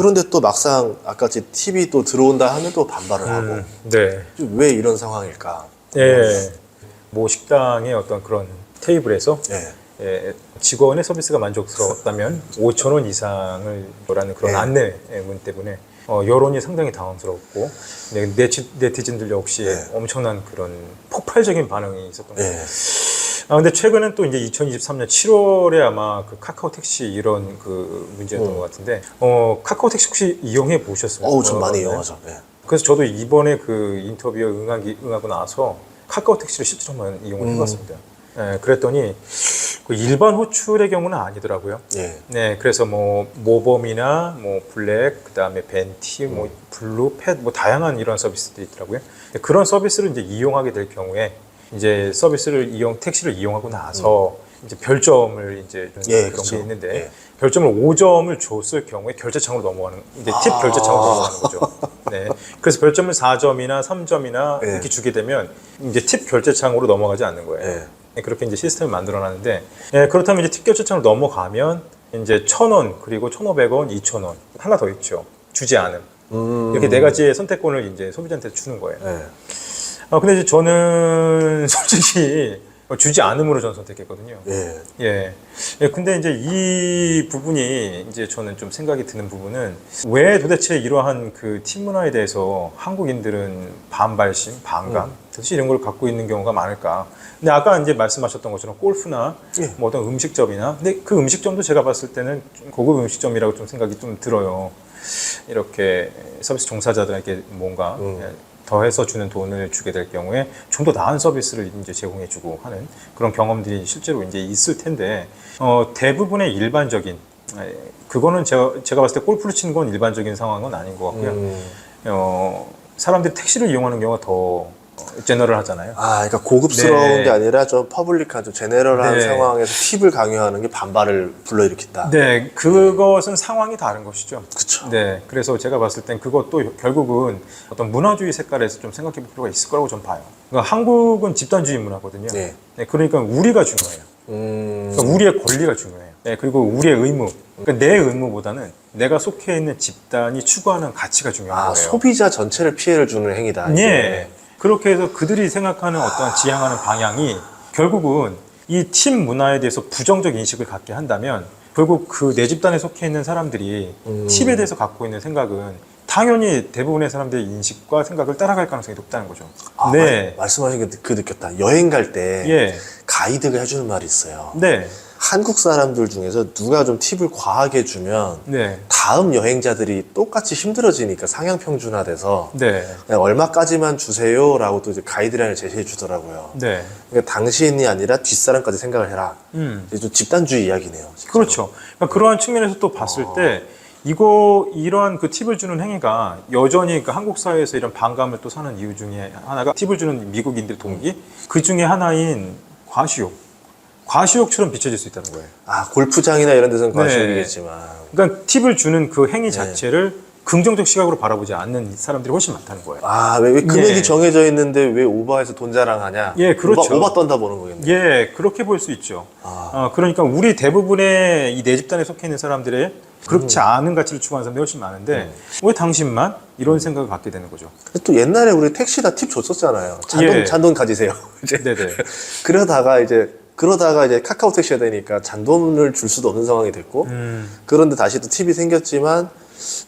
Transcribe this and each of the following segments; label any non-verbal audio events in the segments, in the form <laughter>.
그런데 또 막상 아까지 팁이 또 들어온다 하면 또 반발을 하고 음, 네. 좀왜 이런 상황일까? 예. 뭐 식당의 어떤 그런 테이블에서 네. 예, 직원의 서비스가 만족스러웠다면 5천 원 이상을 라는 그런 네. 안내문 때문에 어, 여론이 상당히 당황스럽고 네, 네치, 네티즌들 역시 네. 엄청난 그런 폭발적인 반응이 있었던 거예요. 네. 아 근데 최근엔 또 이제 2023년 7월에 아마 그 카카오 택시 이런 그 문제였던 음. 것 같은데 어 카카오 택시 혹시 이용해 보셨어요? 어우, 전 많이 네. 이용하죠. 네. 그래서 저도 이번에 그 인터뷰에 응하기, 응하고 나서 카카오 택시를 실제로 한번 이용을 음. 해봤습니다. 예, 그랬더니 그 일반 호출의 경우는 아니더라고요. 예. 네, 그래서 뭐 모범이나 뭐 블랙, 그 다음에 벤티, 뭐 블루, 펫, 뭐 다양한 이런 서비스들이 있더라고요. 그런 서비스를 이제 이용하게 될 경우에 이제 서비스를 이용 택시를 이용하고 나서 이제 별점을 이제 좀 음. 예, 그런 그쵸. 게 있는데 예. 별점을 5점을 줬을 경우에 결제창으로 넘어가는 이제 팁 아. 결제창으로 넘어가는 거죠. 네. 그래서 별점을 4점이나 3점이나 예. 이렇게 주게 되면 이제 팁 결제창으로 넘어가지 않는 거예요. 예. 네, 그렇게 이제 시스템을 만들어 놨는데 예, 그렇다면 이제 팁 결제창으로 넘어가면 이제 1,000원 그리고 1,500원, 2,000원 하나 더 있죠. 주지 않음. 음. 이렇게 네 가지의 선택권을 이제 소비자한테 주는 거예요. 네. 아, 근데 이제 저는 <laughs> 솔직히 주지 않음으로 전 선택했거든요. 예. 예. 예, 근데 이제 이 부분이 이제 저는 좀 생각이 드는 부분은 왜 도대체 이러한 그 팀 문화에 대해서 한국인들은 반발심, 반감, 도대체 이런 걸 갖고 있는 경우가 많을까. 근데 아까 이제 말씀하셨던 것처럼 골프나 예. 뭐 어떤 음식점이나 근데 그 음식점도 제가 봤을 때는 좀 고급 음식점이라고 좀 생각이 좀 들어요. 이렇게 서비스 종사자들에게 뭔가 음. 예, 더해서 주는 돈을 주게 될 경우에 좀 더 나은 서비스를 이제 제공해주고 하는 그런 경험들이 실제로 이제 있을 텐데 어, 대부분의 일반적인 에, 그거는 제가 제가 봤을 때 골프를 치는 건 일반적인 상황은 아닌 것 같고요. 음. 어, 사람들이 택시를 이용하는 경우가 더 어, 제너럴 하잖아요. 아, 그러니까 고급스러운 네. 게 아니라 좀 퍼블릭한, 좀 제네럴한 네. 상황에서 팁을 강요하는 게 반발을 불러일으킨다. 네, 그것은 상황이 다른 것이죠. 그쵸. 네, 그래서 제가 봤을 땐 그것도 결국은 어떤 문화주의 색깔에서 좀 생각해 볼 필요가 있을 거라고 좀 봐요. 그러니까 한국은 집단주의 문화거든요. 네. 네, 그러니까 우리가 중요해요. 음. 그러니까 우리의 권리가 중요해요. 네, 그리고 우리의 의무. 그러니까 내 의무보다는 내가 속해 있는 집단이 추구하는 가치가 중요한 아, 거예요. 소비자 전체를 피해를 주는 행위다. 이게. 예. 그렇게 해서 그들이 생각하는 어떤 지향하는 방향이 결국은 이 팀 문화에 대해서 부정적 인식을 갖게 한다면 결국 그 내 집단에 속해 있는 사람들이 음. 팁에 대해서 갖고 있는 생각은 당연히 대부분의 사람들의 인식과 생각을 따라갈 가능성이 높다는 거죠. 아, 네. 말, 말씀하신 게 그 느꼈다. 여행 갈때 예. 가이드가 해주는 말이 있어요. 네. 한국 사람들 중에서 누가 좀 팁을 과하게 주면 네. 다음 여행자들이 똑같이 힘들어지니까 상향 평준화돼서 네. 그냥 얼마까지만 주세요라고 또 이제 가이드라인을 제시해 주더라고요. 네. 그러니까 당신이 아니라 뒷사람까지 생각을 해라. 음. 이제 좀 집단주의 이야기네요. 진짜로. 그렇죠. 그러니까 그러한 측면에서 또 봤을 때 이거 이러한 그 팁을 주는 행위가 여전히 그 한국 사회에서 이런 반감을 또 사는 이유 중에 하나가 팁을 주는 미국인들의 동기 그 중에 하나인 과시욕. 과시욕처럼 비춰질 수 있다는 거예요. 아 골프장이나 이런 데서는 네. 과시욕이겠지만 그러니까 팁을 주는 그 네. 행위 자체를 긍정적 시각으로 바라보지 않는 사람들이 훨씬 많다는 거예요. 아왜 왜 금액이 예. 정해져 있는데 왜 오버해서 돈 자랑하냐? 예, 그렇죠. 오바, 오바 떤다 보는 거겠네. 예, 그렇게 볼 수 있죠. 아. 어, 그러니까 우리 대부분의 이내 집단에 속해 있는 사람들의 그렇지 음. 않은 가치를 추구하는 사람들이 훨씬 많은데 왜 당신만 이런 생각을 갖게 되는 거죠? 또 옛날에 우리 택시 다 팁 줬었잖아요. 잔돈 예. 잔돈 가지세요. <laughs> 이제 네네. 그러다가 이제 그러다가 이제 카카오 택시가 되니까 잔돈을 줄 수도 없는 상황이 됐고 음, 그런데 다시 또 팁이 생겼지만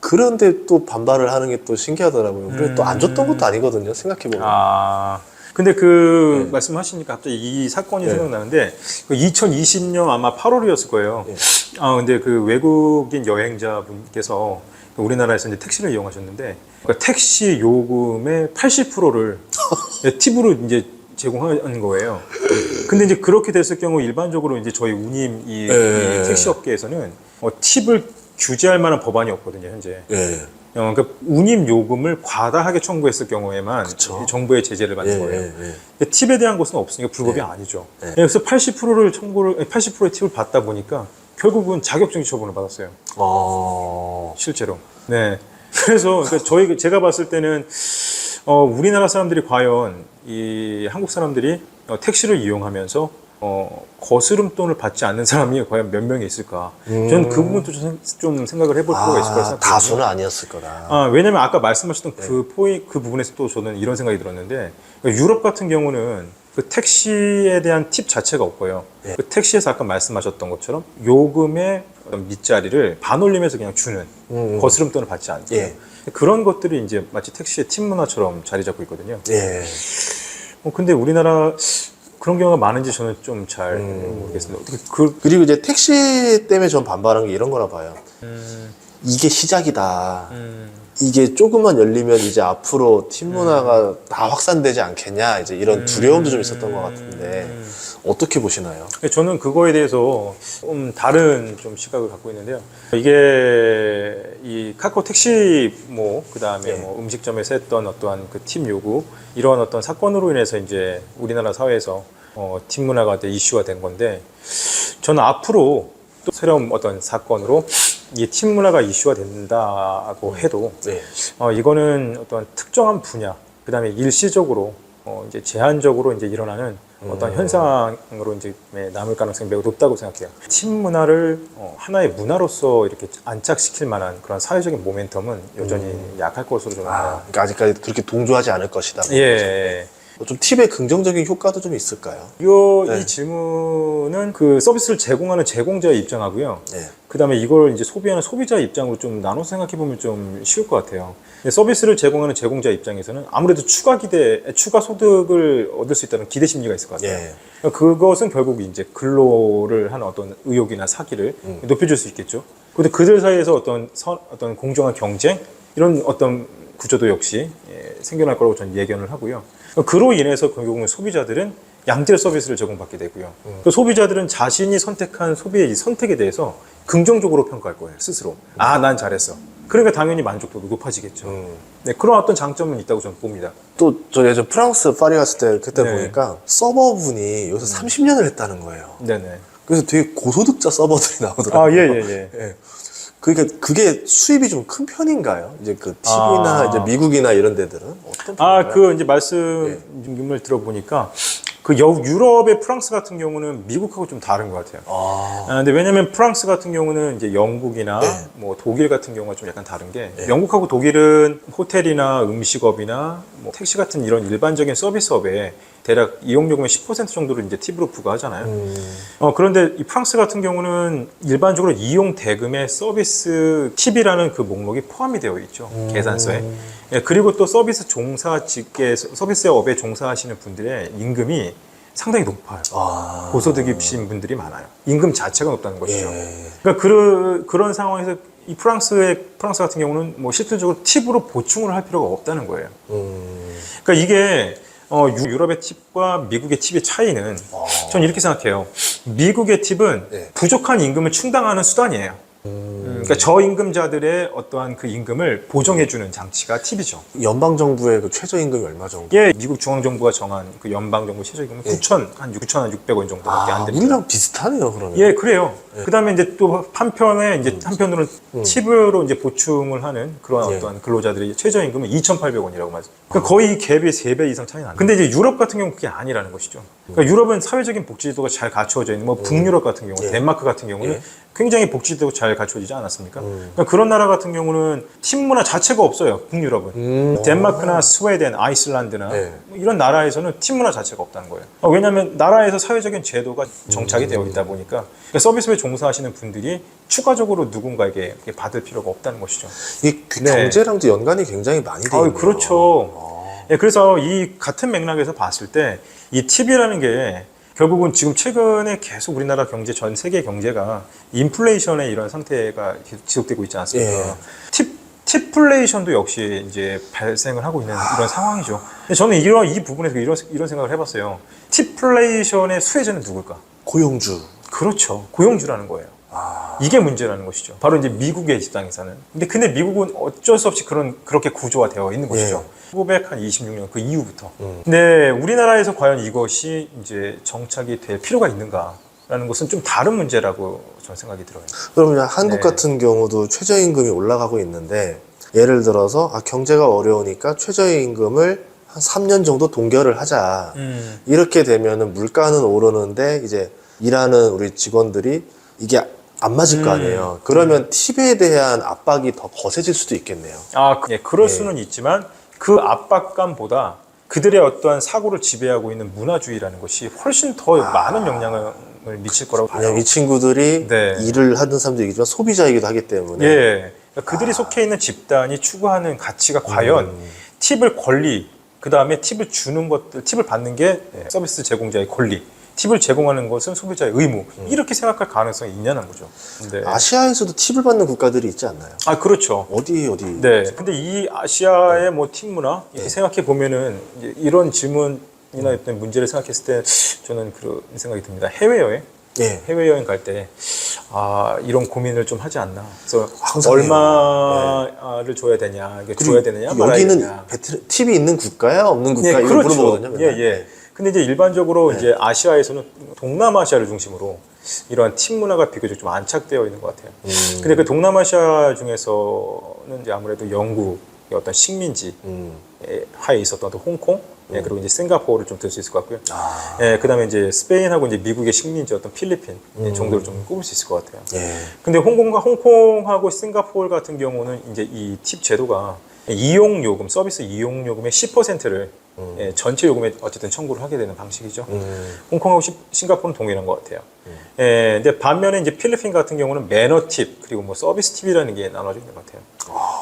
그런데 또 반발을 하는 게 또 신기하더라고요. 그래 또안 줬던 것도 아니거든요. 생각해 보면. 아, 근데 그 네. 말씀하시니까 갑자기 이 사건이 네. 생각나는데 그 2020년 아마 8월이었을 거예요. 네. 아, 근데 그 외국인 여행자분께서 우리나라에서 이제 택시를 이용하셨는데 그러니까 택시 요금의 80%를 <laughs> 팁으로 이제 제공하는 거예요. 근데 이제 그렇게 됐을 경우 일반적으로 이제 저희 운임 이, 네. 이 택시 업계에서는 어, 팁을 규제할 만한 법안이 없거든요, 현재. 예. 어, 그러니까 운임 요금을 과다하게 청구했을 경우에만 그쵸. 정부의 제재를 받는 예, 거예요. 예, 예. 팁에 대한 것은 없으니까 불법이 아니죠. 네. 그래서 80%를 청구를 80%의 팁을 받다 보니까 결국은 자격정지 처분을 받았어요. 어. 실제로. 네. 그래서 그러니까 저희 제가 봤을 때는 어, 우리나라 사람들이 과연 이 한국 사람들이 어, 택시를 이용하면서 어, 거스름돈을 받지 않는 사람이 과연 몇 명이 있을까? 저는 그 부분도 좀, 좀 생각을 해볼 필요가 있을 거라 아, 생각해요. 다수는 아니었을 거다. 아, 왜냐면 아까 말씀하셨던 그 포인 그 부분에서 또 저는 이런 생각이 들었는데 그러니까 유럽 같은 경우는 그 택시에 대한 팁 자체가 없고요. 예. 그 택시에서 아까 말씀하셨던 것처럼 요금의 어떤 밑자리를 반올림해서 그냥 주는 음. 거스름 돈을 받지 않고 예. 그런 것들이 이제 마치 택시의 팁 문화처럼 자리 잡고 있거든요. 예. 어, 근데 우리나라 그런 경우가 많은지 저는 좀 잘 음. 모르겠습니다. 어떻게 그 그리고 이제 택시 때문에 전 반발한 게 이런 거라 봐요. 음, 이게 시작이다. 음, 이게 조금만 열리면 이제 앞으로 팀 문화가 다 확산되지 않겠냐. 이제 이런 두려움도 좀 있었던 것 같은데 음. 어떻게 보시나요? 저는 그거에 대해서 좀 다른 좀 시각을 갖고 있는데요. 이게 이 카카오 택시 뭐 그다음에 네. 뭐 음식점에서 했던 어떠한 그 팀 요구 이런 어떤 사건으로 인해서 이제 우리나라 사회에서 어, 팀 문화가 이제 이슈가 된 건데 저는 앞으로 또 새로운 어떤 사건으로 이팀 문화가 이슈가 된다고 해도 네. 어, 이거는 어떤 특정한 분야, 그 다음에 일시적으로, 어, 이제 제한적으로 이제 일어나는 어떤 음. 현상으로 이제 네, 남을 가능성이 매우 높다고 생각해요. 팀 문화를 어, 하나의 문화로서 이렇게 안착시킬 만한 그런 사회적인 모멘텀은 여전히 약할 것으로 음. 아. 그러니까 아직까지 그렇게 동조하지 않을 것이다. 예, 예. 뭐좀 팁의 긍정적인 효과도 좀 있을까요? 이, 네. 이 질문은 그 서비스를 제공하는 제공자의 입장하고요. 네. 그 다음에 이걸 이제 소비하는 소비자 입장으로 좀 나눠서 생각해 보면 좀 쉬울 것 같아요. 서비스를 제공하는 제공자 입장에서는 아무래도 추가 기대, 추가 소득을 얻을 수 있다는 기대 심리가 있을 것 같아요. 예. 그러니까 그것은 결국 이제 근로를 하는 어떤 의욕이나 사기를 음. 높여줄 수 있겠죠. 근데 그들 사이에서 어떤 선- 어떤 공정한 경쟁 이런 어떤 구조도 역시 예, 생겨날 거라고 저는 예견을 하고요. 그러니까 그로 인해서 결국은 소비자들은 양질 서비스를 제공받게 되고요. 음. 그 소비자들은 자신이 선택한 소비의 이 선택에 대해서 긍정적으로 평가할 거예요 스스로. 아, 난 잘했어. 그러니까 당연히 만족도도 높아지겠죠. 음. 네, 그런 어떤 장점은 있다고 저는 봅니다. 또 저 예전 프랑스 파리 갔을 때 그때 네. 보니까 서버분이 여기서 30년을 했다는 거예요. 네네. 그래서 되게 고소득자 서버들이 나오더라고요. 아, 예, 예, 예. <laughs> 예. 그러니까 그게 수입이 좀 큰 편인가요? 이제 그 TV나 아. 이제 미국이나 이런 데들은 어떤 아, 편인가요? 그 이제 말씀을 들어보니까 그 여- 유럽의 프랑스 같은 경우는 미국하고 좀 다른 것 같아요. 아, 아, 근데 왜냐면 프랑스 같은 경우는 이제 영국이나 네. 뭐 독일 같은 경우가 좀 약간 다른 게 영국하고 독일은 호텔이나 음식업이나 뭐 택시 같은 이런 일반적인 서비스업에 대략 이용요금의 10% 정도를 이제 팁으로 부과하잖아요. 음, 어, 그런데 이 프랑스 같은 경우는 일반적으로 이용 대금에 서비스 팁이라는 그 목록이 포함이 되어 있죠. 계산서에. 예, 그리고 또 서비스 종사 직계, 서비스 업에 종사하시는 분들의 임금이 상당히 높아요. 아, 고소득이신 분들이 많아요. 임금 자체가 높다는 것이죠. 예. 그러니까 그, 그런 상황에서 이 프랑스의, 프랑스 같은 경우는 뭐 실질적으로 팁으로 보충을 할 필요가 없다는 거예요. 음, 그러니까 이게 어, 유- 유럽의 팁과 미국의 팁의 차이는 어. 전 이렇게 생각해요. 미국의 팁은 네. 부족한 임금을 충당하는 수단이에요. 음, 그러니까 저임금자들의 어떠한 그 임금을 보정해주는 장치가 팁이죠. 연방 정부의 그 최저 임금이 얼마 정도? 이게 미국 중앙 정부가 정한 그 연방 정부 최저임금은 예. 9천, 한 9,600원 정도밖에 아, 안 됩니다. 우리랑 비슷하네요, 그러면. 예, 그래요. 그 다음에 이제 또 한편에 이제 한편으로는 음. 팁으로 이제 보충을 하는 그런 예. 어떤 근로자들의 최저 임금은 2,800원이라고 말씀. 그러니까 거의 이 갭이 3배 이상 차이 나요. 근데 이제 유럽 같은 경우는 그게 아니라는 것이죠. 그러니까 유럽은 사회적인 복지제도가 잘 갖추어져 있는 뭐 북유럽 같은 경우, 예. 덴마크 같은 경우는 예. 굉장히 복지제도가 잘 갖추어지지 않았습니까? 음. 그러니까 그런 나라 같은 경우는 팁 문화 자체가 없어요. 북유럽은. 음. 덴마크나 스웨덴, 아이슬란드나 네. 뭐 이런 나라에서는 팀 문화 자체가 없다는 거예요. 어, 왜냐하면 나라에서 사회적인 제도가 정착이 되어 있다 보니까 그러니까 서비스업에 종사하시는 분들이 추가적으로 누군가에게 받을 필요가 없다는 것이죠. 이그 네. 경제랑도 연관이 굉장히 많이 돼 아, 있네요. 그렇죠. 예, 그래서 이 같은 맥락에서 봤을 때 이 팁이라는 게 결국은 지금 최근에 계속 우리나라 경제 전 세계 경제가 인플레이션의 이런 상태가 계속 지속되고 있지 않습니까? 예. 팁 팁플레이션도 역시 이제 발생을 하고 있는 이런 상황이죠. 근데 저는 이런 이 부분에서 이런 이런 생각을 해봤어요. 팁플레이션의 수혜자는 누굴까? 고용주. 그렇죠. 고용주라는 거예요. 아, 이게 문제라는 것이죠. 바로 이제 미국의 입장에서는. 근데 근데 미국은 어쩔 수 없이 그런 그렇게 구조화 되어 있는 것이죠. 1926년 그 이후부터. 음. 근데 우리나라에서 과연 이것이 이제 정착이 될 필요가 있는가 라는 것은 좀 다른 문제라고 저는 생각이 들어요. 그러면 한국 네. 같은 경우도 최저임금이 올라가고 있는데 예를 들어서 아, 경제가 어려우니까 최저임금을 한 3년 정도 동결을 하자. 음. 이렇게 되면은 물가는 오르는데 이제 일하는 우리 직원들이 이게 안 맞을 거 음. 아니에요. 그러면 팁에 대한 압박이 더 거세질 수도 있겠네요. 아, 그- 예, 그럴 네. 수는 있지만 그 압박감보다 그들의 어떠한 사고를 지배하고 있는 문화주의라는 것이 훨씬 더 많은 영향을 미칠 거라고 봐요. 이 친구들이 네. 일을 하는 사람도 얘기지만 소비자이기도 하기 때문에 예. 그러니까 그들이 속해 있는 집단이 추구하는 가치가 과연 음. 팁을 권리, 그 다음에 팁을 주는 것들, 팁을 받는 게 서비스 제공자의 권리, 팁을 제공하는 것은 소비자의 의무. 이렇게 생각할 가능성이 있냐는 거죠. 네. 음. 아시아에서도 팁을 받는 국가들이 있지 않나요? 아, 그렇죠. 어디 어디? 네. 근데 이 아시아의 뭐팀 문화 이렇게 생각해 보면은 이런 질문 이나 어떤 문제를 생각했을 때 저는 그런 생각이 듭니다. 해외 여행, 예. 해외 여행 갈 때 아, 이런 고민을 좀 하지 않나. 그래서 항상 얼마를 줘야 되냐, 이게 줘야 되느냐, 말아야 여기는 되냐. 베트, 팁이 있는 국가야 없는 국가 예, 이거 그렇죠. 물어보거든요. 예, 맨날. 예. 근데 이제 일반적으로 이제 아시아에서는 동남아시아를 중심으로 이러한 팀 문화가 비교적 좀 안착되어 있는 것 같아요. 음. 근데 그 동남아시아 중에서는 이제 아무래도 영국의 어떤 식민지 음. 하에 있었던 또 홍콩, 예, 그리고 이제 싱가포르를 좀 들 수 있을 것 같고요. 아. 예, 그다음에 이제 스페인하고 이제 미국의 식민지였던 필리핀 음. 예, 정도를 좀 꼽을 수 있을 것 같아요. 예. 근데 홍콩과 홍콩하고 싱가포르 같은 경우는 이제 이 팁 제도가 이용 요금, 서비스 이용 요금의 10%를 예, 전체 요금에 어쨌든 청구를 하게 되는 방식이죠. 음. 홍콩하고 시- 싱가포르는 동일한 것 같아요. 예, 근데 반면에 이제 필리핀 같은 경우는 매너 팁 그리고 뭐 서비스 팁이라는 게 나눠져 있는 것 같아요.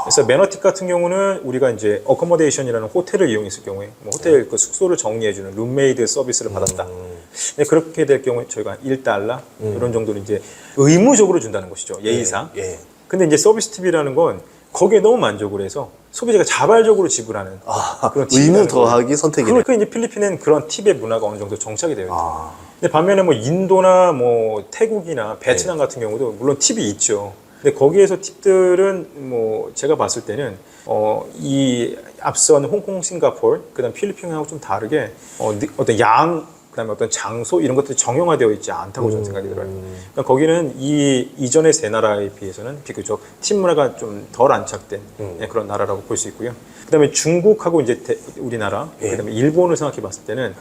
그래서 매너 팁 같은 경우는 우리가 이제 어커머데이션이라는 호텔을 이용했을 경우에 뭐 호텔 그 숙소를 정리해주는 룸메이드 서비스를 받았다. 음. 근데 그렇게 될 경우에 저희가 1달러 이런 정도는 이제 의무적으로 준다는 것이죠. 예의상. 예. 근데 이제 서비스 팁이라는 건 거기에 너무 만족을 해서 소비자가 자발적으로 지불하는 아, 그런 의무 더하기 선택이네. 그러니까 이제 필리핀은 그런 팁의 문화가 어느 정도 정착이 되어 있죠. 아. 근데 반면에 뭐 인도나 뭐 태국이나 네. 베트남 같은 경우도 물론 팁이 있죠. 근데 거기에서 팁들은 뭐 제가 봤을 때는 어 이 앞선 홍콩, 싱가포르, 그다음 필리핀하고 좀 다르게 어 느- 어떤 양 그다음에 어떤 장소 이런 것들이 정형화되어 있지 않다고 저는 생각이 들어요. 그러니까 거기는 이 이전의 세 나라에 비해서는 비교적 팁 문화가 좀 덜 안착된 음. 예, 그런 나라라고 볼 수 있고요. 그다음에 중국하고 이제 대- 우리나라, 예. 그다음에 일본을 생각해 봤을 때는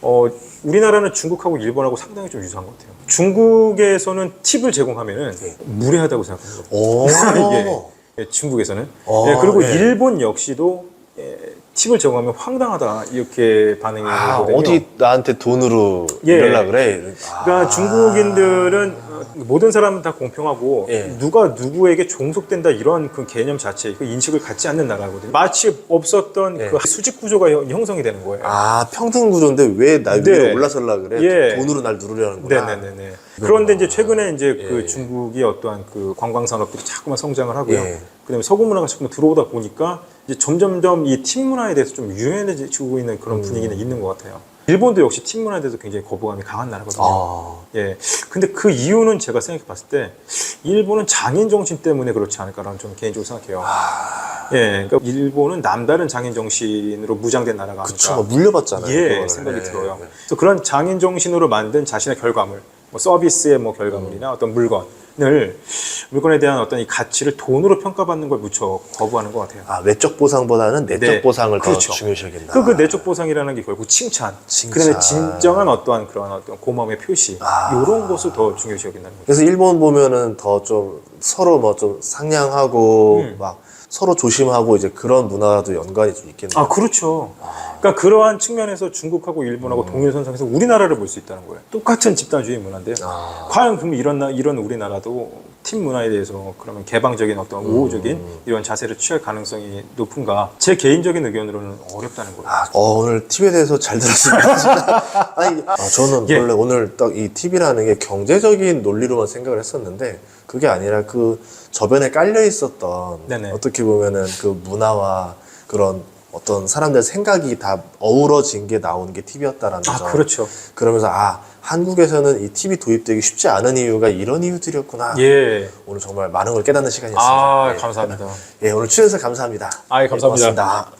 어 우리나라는 중국하고 일본하고 상당히 좀 유사한 것 같아요. 중국에서는 팁을 제공하면은 예. 무례하다고 생각합니다. 오. <laughs> 예, 중국에서는. 어, 예, 그리고 예. 일본 역시도 예, 팁을 제공하면 황당하다 이렇게 반응이 아, 오거든요. 어디 나한테 돈으로 예. 그래? 아. 그러니까 중국인들은 어, 모든 사람은 다 공평하고 예. 누가 누구에게 종속된다 이런 그 개념 자체, 그 인식을 갖지 않는 나라거든요. 마치 없었던 예. 그 수직 구조가 형- 형성이 되는 거예요. 아 평등 구조인데 왜날 네. 위로 올라설라 그래? 예. 돈으로 날 누르려는구나. 네네네네. 그런데 이제 최근에 이제 그 예. 중국이 어떠한 그 관광 산업들이 자꾸만 성장을 하고요. 예. 그다음에 서구 문화가 자꾸 들어오다 보니까 이제 점점점 이 팀 문화에 대해서 좀 유연해지고 있는 그런 음. 분위기는 있는 것 같아요. 일본도 역시 팀 문화에 대해서 굉장히 거부감이 강한 나라거든요. 아. 예. 근데 그 이유는 제가 생각해 봤을 때 일본은 장인 정신 때문에 그렇지 않을까라는 저는 개인적으로 생각해요. 예. 그러니까 일본은 남다른 장인 정신으로 무장된 나라가 아닐까. 그쵸, 뭐 물려봤잖아요. 예, 그거를. 생각이 예, 들어요. 예. 그래서 그런 장인 정신으로 만든 자신의 결과물, 뭐 서비스의 뭐 결과물이나 어떤 물건 을 물건에 대한 어떤 이 가치를 돈으로 평가받는 걸 무척 거부하는 것 같아요. 아 외적 보상보다는 내적 네. 보상을 그렇죠. 더 중요시하겠다. 그, 그 내적 보상이라는 게 결국 칭찬, 칭찬. 그다음에 진정한 어떠한 그런 어떤 고마움의 표시, 아. 이런 것을 더 중요시 여긴다는 거죠. 그래서 일본 보면은 더 좀 서로 뭐 좀 상냥하고 음. 막 서로 조심하고 이제 그런 문화도 연관이 좀 있겠네요. 아, 그렇죠. 그러니까 그러한 측면에서 중국하고 일본하고 동일선상에서 우리나라를 볼 수 있다는 거예요. 똑같은 집단주의 문화인데요. 아. 과연 그럼 이런 나, 이런 우리나라도 팀 문화에 대해서 그러면 개방적인 어떤 우호적인 이런 자세를 취할 가능성이 높은가? 제 개인적인 의견으로는 어렵다는 거예요. 아, 어, 오늘 팁에 대해서 잘 들었습니다. 진짜. <laughs> 아니, 아, 저는 예. 원래 오늘 딱 이 팁이라는 게 경제적인 논리로만 생각을 했었는데 그게 아니라 그 저변에 깔려 있었던 네네. 어떻게 보면은 그 문화와 그런 어떤 사람들 생각이 다 어우러진 게 나오는 게 팁이었다라는 아, 점. 그렇죠. 그러면서 아 한국에서는 이 팁이 도입되기 쉽지 않은 이유가 이런 이유들이었구나. 예. 오늘 정말 많은 걸 깨닫는 시간이었습니다. 아, 예. 감사합니다. 예, 오늘 출연해서 감사합니다. 아, 예, 감사합니다. 예, 고맙습니다.